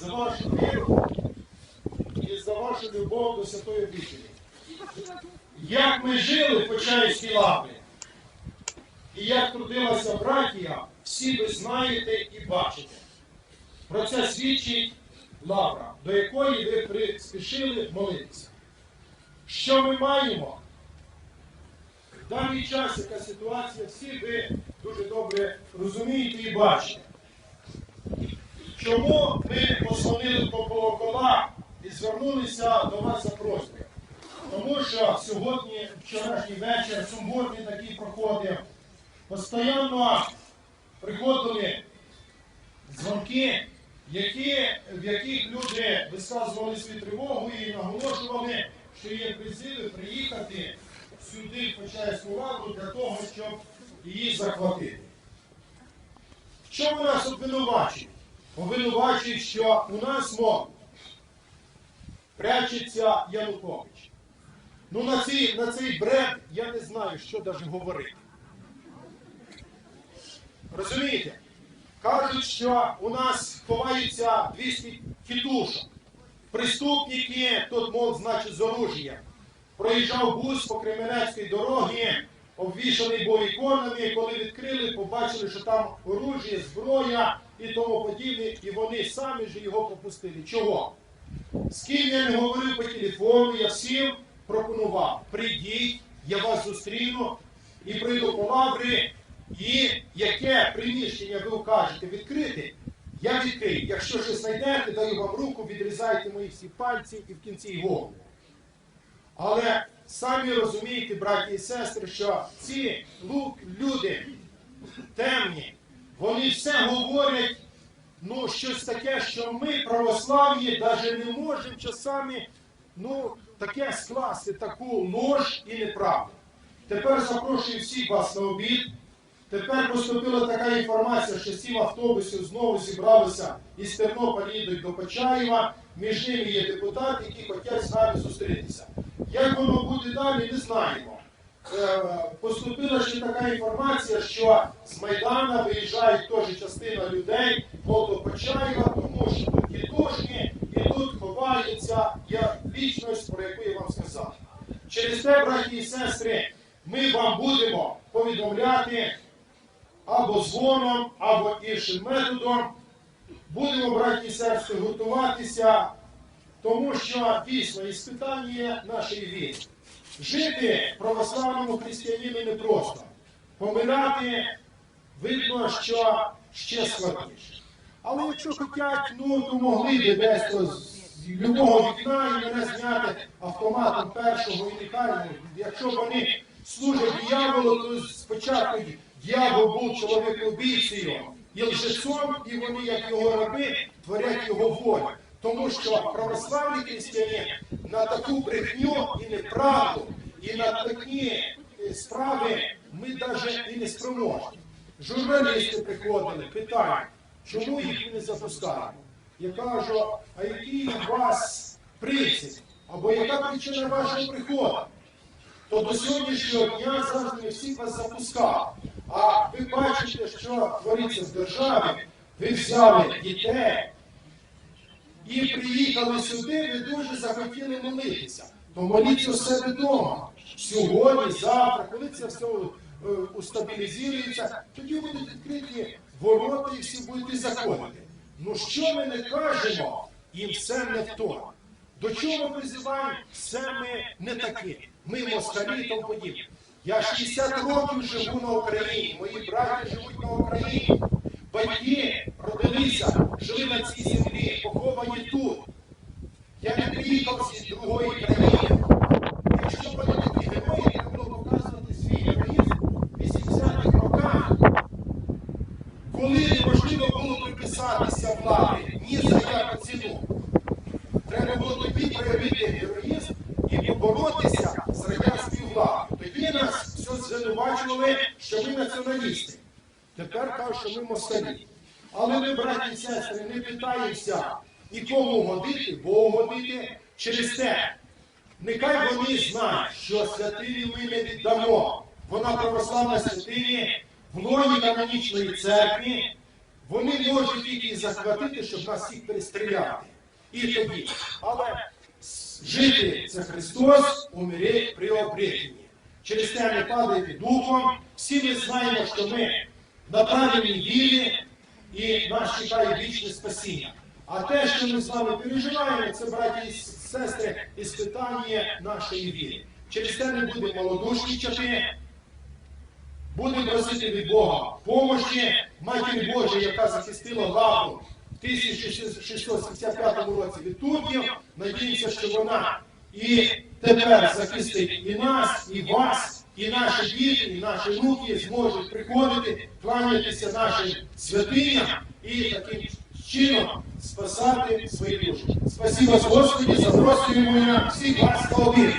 за вашу віру і за вашу любов до Святої Обітелі. Як ми жили в Почаївській лаврі, і як трудилася братія, всі ви знаєте і бачите. Про це свідчить лавра, до якої ви приспішили молитися. Що ми маємо? В даний час, яка ситуація, всі ви дуже добре розумієте і бачите. Чому ми послонили по колокола і звернулися до вас за просьбою? Тому що сьогодні, вчорашній вечір, сумбурний такий проходив, постійно приходили дзвонки, які, в яких люди висказували свою тривогу і наголошували, що є призиви приїхати сюди, в Почаївську лавру, для того, щоб її захватити. В чому нас обвинувачують? Обвинувачують, що у нас мов прячеться Янукович. Ну на цей, на цей бред я не знаю, що навіть говорити. Розумієте? Кажуть, що у нас ховаються 200 тітушок. Преступники, тут, мов, значить, з оружієм. Проїжджав бус по Кременецькій дорогі, обвішаний боєконами, і коли відкрили, побачили, що там оружие, зброя і тому подібне, і вони самі ж його пропустили. Чого? З ким я не говорив по телефону, я всім пропонував. Прийдіть, я вас зустріну і прийду по лаврі, і яке приміщення ви вкажете відкрити, я відкрию. Якщо щось знайдете, даю вам руку, відрізайте мої всі пальці і в кінці голову. Але самі розумієте, браті і сестри, що ці люди темні, вони все говорять, ну, щось таке, що ми, православні, навіть не можемо часами ну, таке скласти, таку ложь і неправду. Тепер запрошую всіх вас на обід. Тепер поступила така інформація, що сім автобусів знову зібралися із Тернополя їдуть до Почаєва. Між ними є депутати, які хочуть з нами зустрітися. Як воно буде далі, не знаємо. Е, Поступила ще така інформація, що з Майдана виїжджають теж частина людей до Почаєва, тому що тут тітушки і тут ховається я вічність, про яку я вам сказав. Через те, браті і сестри, ми вам будемо повідомляти або дзвоном, або іншим методом. Будемо, браті і сестри, готуватися, тому що дійсно іспитання нашої віри. Жити православному християнину непросто. Помирати видно, що ще складніше. Але якщо хочуть, ну то могли б десь з любого вікна і мене зняти автоматом першого і нехай, якщо вони служать дияволу, то спочатку дьявол був чоловік-убійцею і лжецом, і вони, як його раби, творять його волю. Тому що православні християни на таку брехню і неправду, і на такі е, справи ми навіть і не спроможні. Журналісти приходили, питають, чому їх не запускаємо? Я кажу, а який у вас принцип? Або яка причина вашого приходу? То до сьогоднішнього дня завжди всіх вас запускав. А ви бачите, що твориться в державі, ви взяли дітей і приїхали сюди, ви дуже захотіли молитися. То моліться себе вдома. Сьогодні, завтра, коли це все е, устабілізується, тоді будуть відкриті ворота і всі будете заходити. Ну що ми не кажемо, їм все не то. До чого призиваємо? Все ми не такі. Ми москалі і тому подібне. Я 60 років живу на Україні, мої браті живуть на Україні. Батьки родилися, жили на цій землі, поховані тут. Я не приїхав з другої країни. Якщо вони такі герої, треба було показувати свій героїзм в 80-х роках, коли неможливо було приписатися влади ні за яку ціну. Треба було тоді проявити героїзм і поборотися з радянською владою. Тоді нас все звинувачували, що ми націоналісти. Тепер кажуть, що ми москалі. Але ми, браті і сестри, не питаємося нікому годити, Богу годити через те. Нехай вони знають, що святині ми не віддамо. Вона православна святині в лоні канонічної церкви, Вони можуть тільки захватити, щоб нас всіх перестріляти. І тоді. Але жити це Христос, умереть при обретенні. Через те не падайте духом. Всі ми знаємо, що ми на правильній вірі і нас чекає вічне спасіння. А те, що ми з вами переживаємо, це, браті і сестри, іспитання нашої віри. Через те не будемо малодушничати, будемо просити від Бога помощі, Матір Божа, яка захистила Лавру в 1675 році від турків. Надіємося, що вона і тепер захистить і нас, і вас, і наші діти, і наші внуки зможуть приходити, кланятися нашим святиням і таким чином спасати свої душі. Спасибо Господі за простою моя всіх вас один.